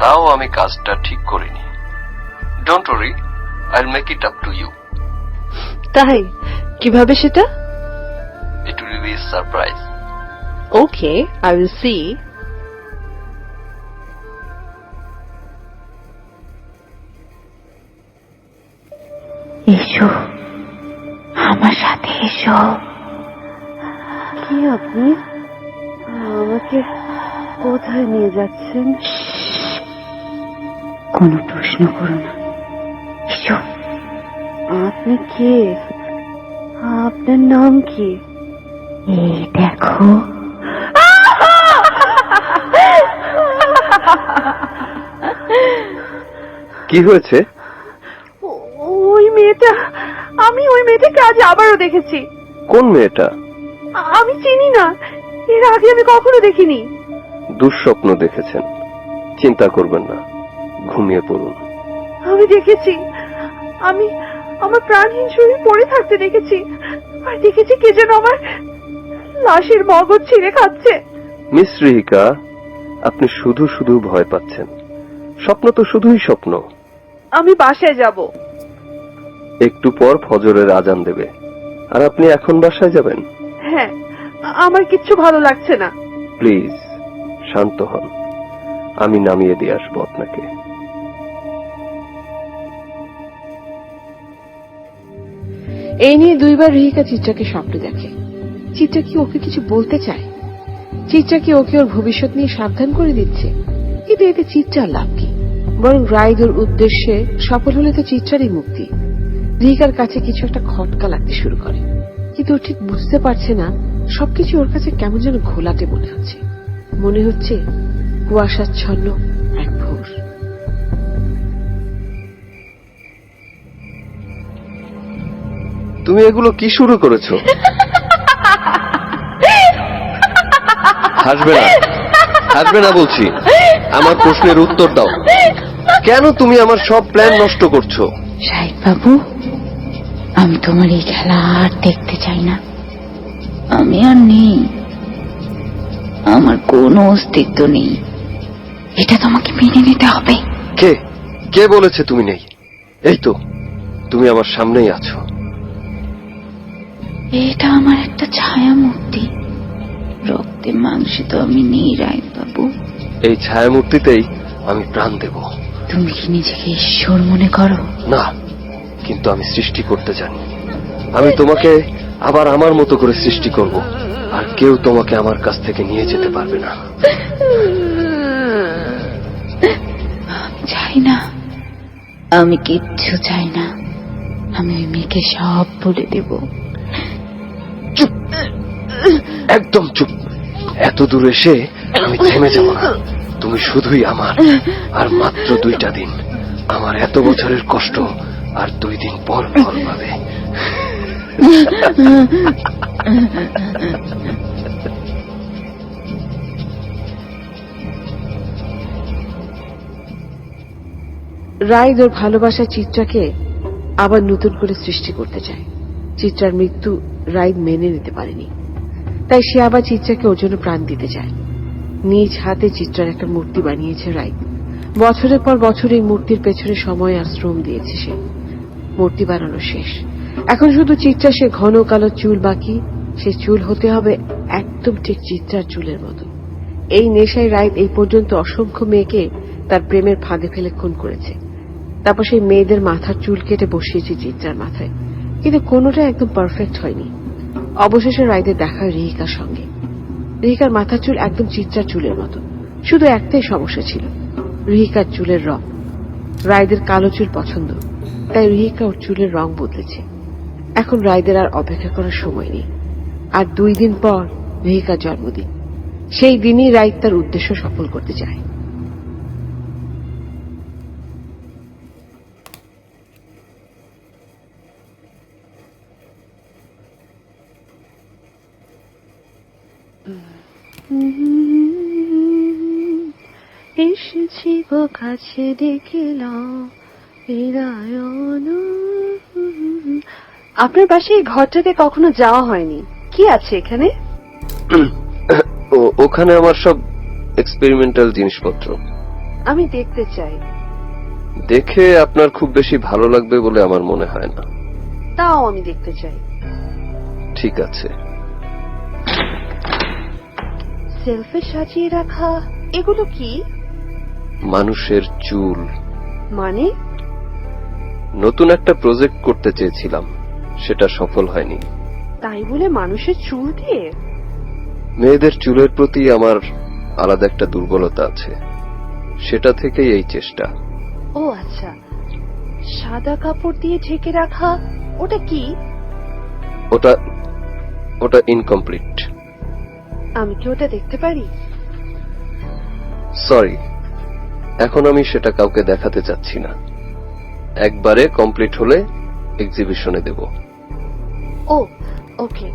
তাও আমি কাজটা ঠিক করিনি। Don't worry I make it up to you তাই? কীভাবে সেটা? It will be surprise okay I will see এসো। আমার সাথে এসো। কি আপনি? আমাকে কোথায় নিয়ে যাচ্ছেন? কোনো প্রশ্ন করো না। এসো। আপনি কে? আপনার নাম কি? এই দেখো। কি হয়েছে? ওই মেয়েটা আমি ওই মেয়েটাকে আজ আবারও দেখেছি। কোন মেয়েটা? আমি চিনি না। এর আগে আমি কখনো দেখিনি। দুঃস্বপ্ন দেখেছেন। চিন্তা করবেন না। ঘুমিয়ে পড়ুন। আমি দেখেছি। আমি আমার প্রাণহীন শরীর পড়ে থাকতে দেখেছি। আর দেখেছি কে যেন আমার লাশের মগজ ছিঁড়ে খাচ্ছে। মিস রিহিকা আপনি শুধু শুধু ভয় পাচ্ছেন। স্বপ্ন তো শুধুই স্বপ্ন। আমি বাসায় যাব। একটু পর ফজরের আজান দেবে। আর আপনি এখন বাসায় যাবেন? হ্যাঁ আমার কিচ্ছু ভালো লাগছে না। প্লিজ শান্ত হন। আমি নামিয়ে দিয়ে আসব আপনাকে। এই নিয়ে দুইবার রিহিকা চিত্রাকে স্বপ্ন দেখে। চিত্রা কি ওকে কিছু বলতে চায়? চিত্রা কি ওকে ওর ভবিষ্যৎ নিয়ে সাবধান করে দিচ্ছে? কিন্তু এতে চিত্রার লাভ কি? বরং রাইদ ওর উদ্দেশ্যে সফল হলে তো চিত্রারই মুক্তি। রিহিকার কাছে কিছু একটা খটকা লাগতে শুরু করে। কিন্তু ও ঠিক বুঝতে পারছে না সবকিছু ওর কাছে কেমন যেন ঘোলাটে মনে হচ্ছে। মনে হচ্ছে কুয়াশাচ্ছন্ন তুমি এগুলো কি শুরু করেছ? হাসবে না। হাসবে না বলছি। আমার প্রশ্নের উত্তর দাও। কেন তুমি আমার সব প্ল্যান নষ্ট করছ? সাহেব বাবু আমি তোমার এই খেলা আর দেখতে চাই না। আমি আর নেই। আমার কোনো অস্তিত্ব নেই। এটা তোমাকে মেনে নিতে হবে। কে? কে বলেছে তুমি নেই? এই তো তুমি আমার সামনেই আছো। এটা আমার একটা ছায়া মূর্তি রক্তে মাংসে তো আমি নেই রায় বাবু এই ছায়ামূর্তিতেই আমি প্রাণ দেব। তুমি কি নিজেকে ঈশ্বর মনে করো? না কিন্তু আমি সৃষ্টি করতে জানি। আমি তোমাকে আবার আমার মতো করে সৃষ্টি করব আর কেউ তোমাকে আমার কাছ থেকে নিয়ে যেতে পারবে না। চাই না। আমি কিচ্ছু চাই না। আমি ওই মেয়েকে সব বলে দেব। একদম চুপ। এত দূর এসে আমি থেমে যাব না। তুমি শুধুই আমার আর মাত্র দুইটা দিন। আমার এত বছরের কষ্ট আর দুই দিন পর ফল পাবে। রাইদ ওর ভালোবাসা চিত্রাকে আবার নতুন করে সৃষ্টি করতে চায়। চিত্রার মৃত্যু রাইদ মেনে নিতে পারেনি। তাই সে আবার চিত্রাকে ওর জন্য প্রাণ দিতে চায় নিজ হাতে চিত্রার একটা মূর্তি বানিয়েছে রাইদ বছরের পর বছর এই মূর্তির পেছনে সময় আর শ্রম দিয়েছে সে। মূর্তি বানানো শেষ। এখন শুধু চিত্রা, সে ঘন কালো চুল বাকি। সে চুল হতে হবে একদম ঠিক চিত্রার চুলের মতো। এই নেশায় রাইত এই পর্যন্ত অসংখ্য মেয়েকে তার প্রেমের ফাঁদে ফেলে খুন করেছে। তারপর সেই মেয়েদের মাথার চুল কেটে বসিয়েছে চিত্রার মাথায়। কিন্তু কোনোটা একদম পারফেক্ট হয়নি। অবশেষে রাইদের দেখা রিহিকার সঙ্গে। রিহিকার মাথার চুল একদম চিত্রার চুলের মতো। শুধু একটাই সমস্যা ছিল, রিহিকার চুলের রং। রায়দের কালো চুল পছন্দ, তাই রিহিকা ওর চুলের রং বদলেছে। এখন রায়দের আর অপেক্ষা করার সময় নেই। আর দুই দিন পর রিহিকার জন্মদিন। সেই দিনই রাইত তার উদ্দেশ্য সফল করতে চায়। এসেছি গো কাছে দেখিলাম আপনার পাশে এই ঘরটাতে কখনো যাওয়া হয়নি কি আছে এখানে ও ওখানে আমার সব এক্সপেরিমেন্টাল জিনিসপত্র আমি দেখতে চাই দেখে আপনার খুব বেশি ভালো লাগবে বলে আমার মনে হয় না তাও আমি দেখতে চাই ঠিক আছে সেলফে সাজিয়ে রাখা। এগুলো কি? মানুষের চুল। মানে? নতুন একটা প্রজেক্ট করতে চেয়েছিলাম। সেটা সফল হয়নি। তাই বলে মানুষের চুল দিয়ে? মেয়েদের চুলের প্রতি আমার আলাদা একটা দুর্বলতা আছে। সেটা থেকেই এই চেষ্টা। ও আচ্ছা। সাদা কাপড় দিয়ে ঢেকে রাখা ওটা কি? ওটা ওটা ইনকমপ্লিট আমি কি ওটা দেখতে পারি? সরি এখন আমি সেটা কাউকে দেখাতে চাচ্ছি না। একবারে কমপ্লিট হলে এক্সিবিশনে দেব। ও ওকে।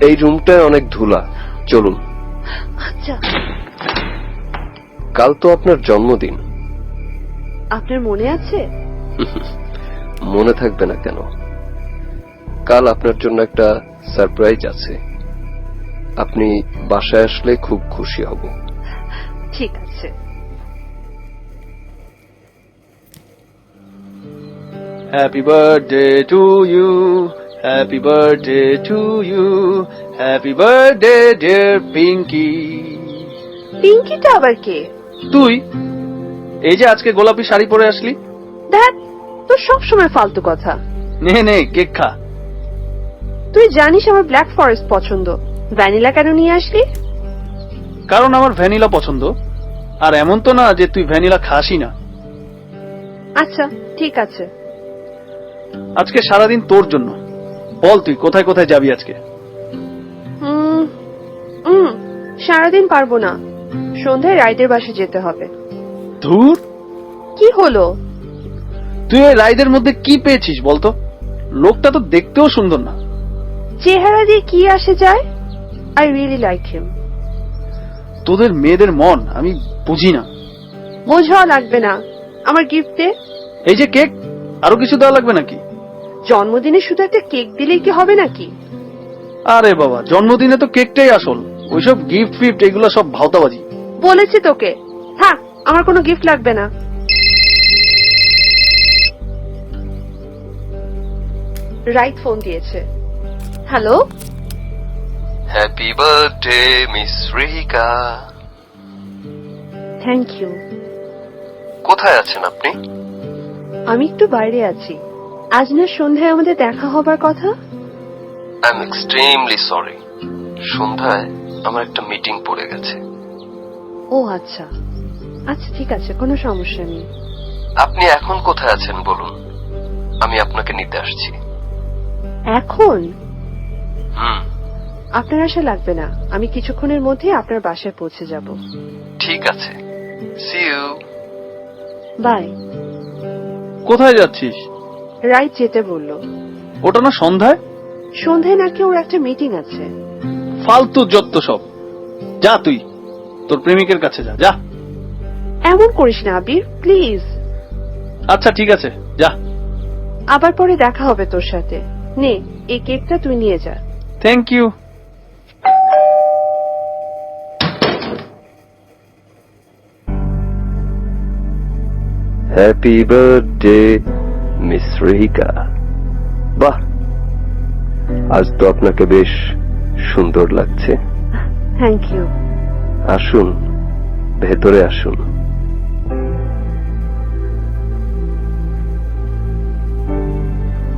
এই রুমটায় অনেক ধুলা। চলুন। আচ্ছা। কাল তো আপনার জন্মদিন। আপনার মনে আছে? মনে থাকবে না কেন? কাল আপনার জন্য একটা সারপ্রাইজ আছে আপনি বাসায় আসলে খুব খুশি হব ঠিক আছে Happy birthday to you. Happy birthday to you. Happy birthday, dear Pinky. পিঙ্কিটা আবার কে তুই এই যে আজকে গোলাপি শাড়ি পরে আসলি দেখ তোর সব সময় ফালতু কথা নে নে কেক খা তুই জানিস আমার ব্ল্যাক ফরেস্ট পছন্দ। ভ্যানিলা কেন নিয়ে আসলি? কারণ আমার ভ্যানিলা পছন্দ। আর এমন তো না যে তুই ভ্যানিলা খাসই না। আচ্ছা ঠিক আছে। আজকে সারাদিন তোর জন্য। বল তুই কোথায় কোথায় যাবি আজকে? হুম সারাদিন পারব না। সন্ধ্যায় রাইডের বাসে যেতে হবে। ধুর! কি হলো? তুই ওই রাইদের মধ্যে কি পেয়েছিস বলতো? লোকটা তো দেখতেও সুন্দর না। চেহারা দিয়ে কি আসে যায়? আই রিয়েলি লাইক হিম তোদের মেয়েদের মন আমি বুঝি না। বোঝাও লাগবে না। আমার গিফট এই যে কেক আরও কিছু দেওয়া লাগবে নাকি? জন্মদিনে শুধু একটা কেক দিলেই কি হবে নাকি? আরে বাবা জন্মদিনে তো কেকটাই আসল। ওইসব গিফট ফিফট এগুলো সব ভাওতাবাজি। বলেছি তোকে। থাক আমার কোনো গিফট লাগবে না। রাইট ফোন দিয়েছে। Hello happy birthday miss Rihika thank you কোথায় আছেন আপনি? আমি একটু বাইরে আছি। আজ না সন্ধ্যায় আমাদের দেখা হবার কথা? আই এম এক্সট্রিমলি সরি সন্ধ্যায় আমার একটা মিটিং পড়ে গেছে। ও আচ্ছা। আচ্ছা ঠিক আছে কোনো সমস্যা নেই। আপনি এখন কোথায় আছেন বলুন? আমি আপনাকে নিতে আসছি। এখন? আপনার আশা লাগবে না। আমি কিছুক্ষণের মধ্যে আপনার বাসায় পৌঁছে যাব। ঠিক আছে। See you bye. কোথায় যাচ্ছিস? রাইট যেতে বলল। ওটা না সন্ধ্যায়? সন্ধ্যায় নাকি ওর একটা মিটিং আছে। ফালতু যত্ত সব। যা তুই। তোর প্রেমিকের কাছে যা। যা। এমন করিস না আবির। প্লিজ। আচ্ছা ঠিক আছে। যা। আবার পরে দেখা হবে তোর সাথে। নে এই কেকটা তুই নিয়ে যা। Thank you happy birthday miss Rihika বাহ! আজ তো আপনাকে বেশ সুন্দর লাগছে। থ্যাংক ইউ আসুন ভেতরে আসুন।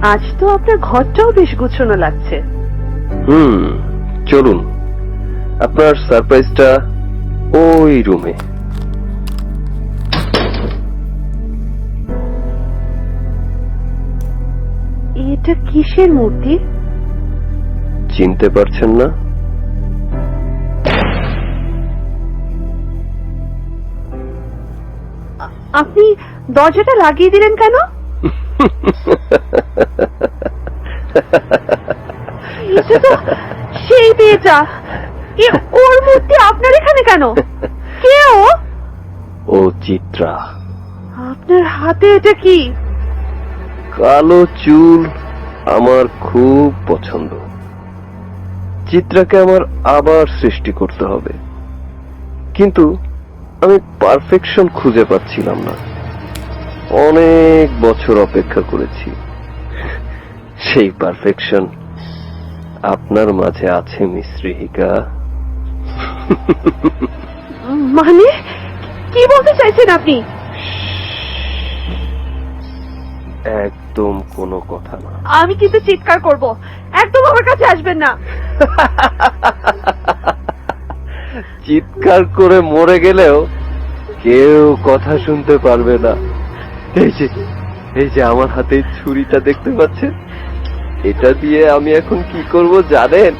আজ তো আপনার ঘরটাও বেশ গুছানো লাগছে। হুম চলুন। আপনার সারপ্রাইজটা ওই রুমে। এটা কিসের মূর্তি? চিনতে পারছেন না? আপনি দরজাটা লাগিয়ে দিলেন কেন? এটা তো সেই মেয়েটা। এ ওর মূর্তি আপনার এখানে কেন? কে ও? ও চিত্রা। আপনার হাতে এটা কি? কালো চুল আমার খুব পছন্দ। চিত্রাকে আমার আবার সৃষ্টি করতে হবে। কিন্তু আমি পারফেকশন খুঁজে পাচ্ছিলাম না। অনেক বছর অপেক্ষা করেছি। সেই পারফেকশন আপনার মাঝে আছে মিশ্রিহিকা মানে? কি বলতে চাইছেন আপনি? একদম কোনো কথা না। আমি কিন্তু চিৎকার করব। একদম আমার কাছে আসবেন না। চিৎকার করে মরে গেলেও কেউ কথা শুনতে পারবে না। এই যে এই যে আমার হাতে ছুরিটা দেখতে পাচ্ছেন? এটা দিয়ে আমি এখন কি করব জানেন?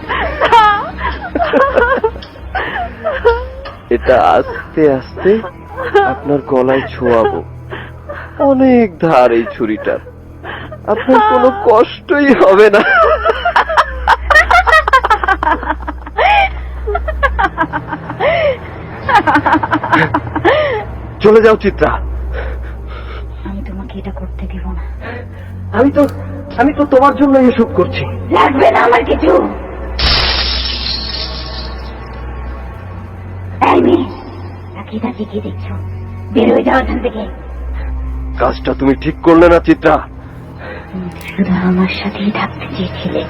এটা আস্তে আস্তে আপনার গলায় ছোঁয়াবো। অনেক ধার এই ছুরিটার। আপনার কোনো কষ্টই হবে না। চলে যাও চিত্রা। আমি তোমাকে এটা করতে দেব না। আমি তো আমি তো তোমার জন্য এসব করছি। লাগবে না আমার কিছু। এই মেয়ে তাকিয়ে তাকিয়ে কি দেখছ। বের হয়ে যাও এখান থেকে। কাজটা তুমি ঠিক করলে না চিত্রা? শুধু আমার সাথেই থাকতে চেয়েছিলে।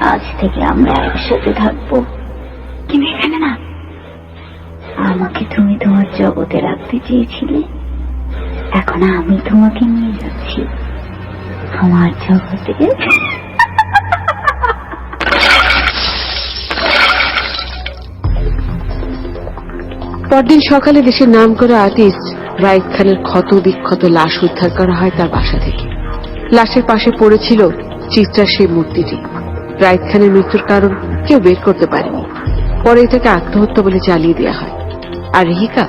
আজ থেকে আমরা একসাথে থাকব। কিন্তু এখানে না আমাকে তুমি তোমার জগতে রাখতে চেয়েছিলে। এখন আমি তোমাকে নিয়ে যাচ্ছি। আমার জগতে পরদিন সকালে দেশের নাম করা আর্টিস্ট রাইদ খানের ক্ষত বিক্ষত লাশ উদ্ধার করা হয় তার বাসা থেকে। লাশের পাশে পড়েছিল চিত্রার সেই মূর্তিটি। রাইদ খানের মৃত্যুর কারণ কেউ বের করতে পারেনি। পরে এটাকে আত্মহত্যা বলে চালিয়ে দেওয়া হয়। আর রিহিকা?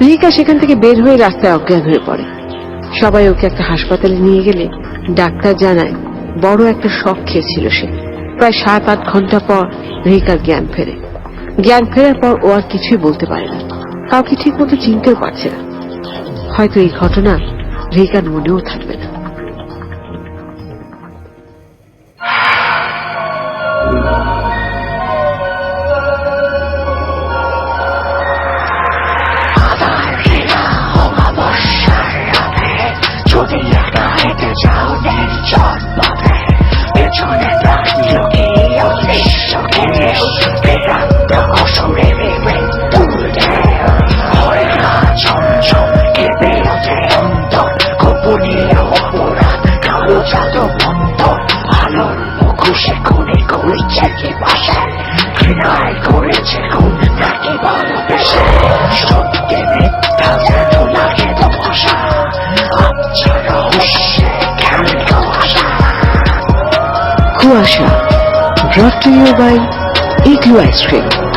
রিহিকা সেখান থেকে বের হয়ে রাস্তায় অজ্ঞান হয়ে পড়ে। সবাই ওকে একটা হাসপাতালে নিয়ে গেলে ডাক্তার জানায়, বড় একটা শখ খেয়েছিল সে। প্রায় সাত আট ঘণ্টা পর রিকার জ্ঞান ফেরে। জ্ঞান ফেরার পর ও আর কিছুই বলতে পারে না। কাউকে ঠিক মতো চিনতেও পারছে না। হয়তো এই ঘটনা রিকার মনেও থাকবে না। কুয়াশা brought to you by Igloo Ice Cream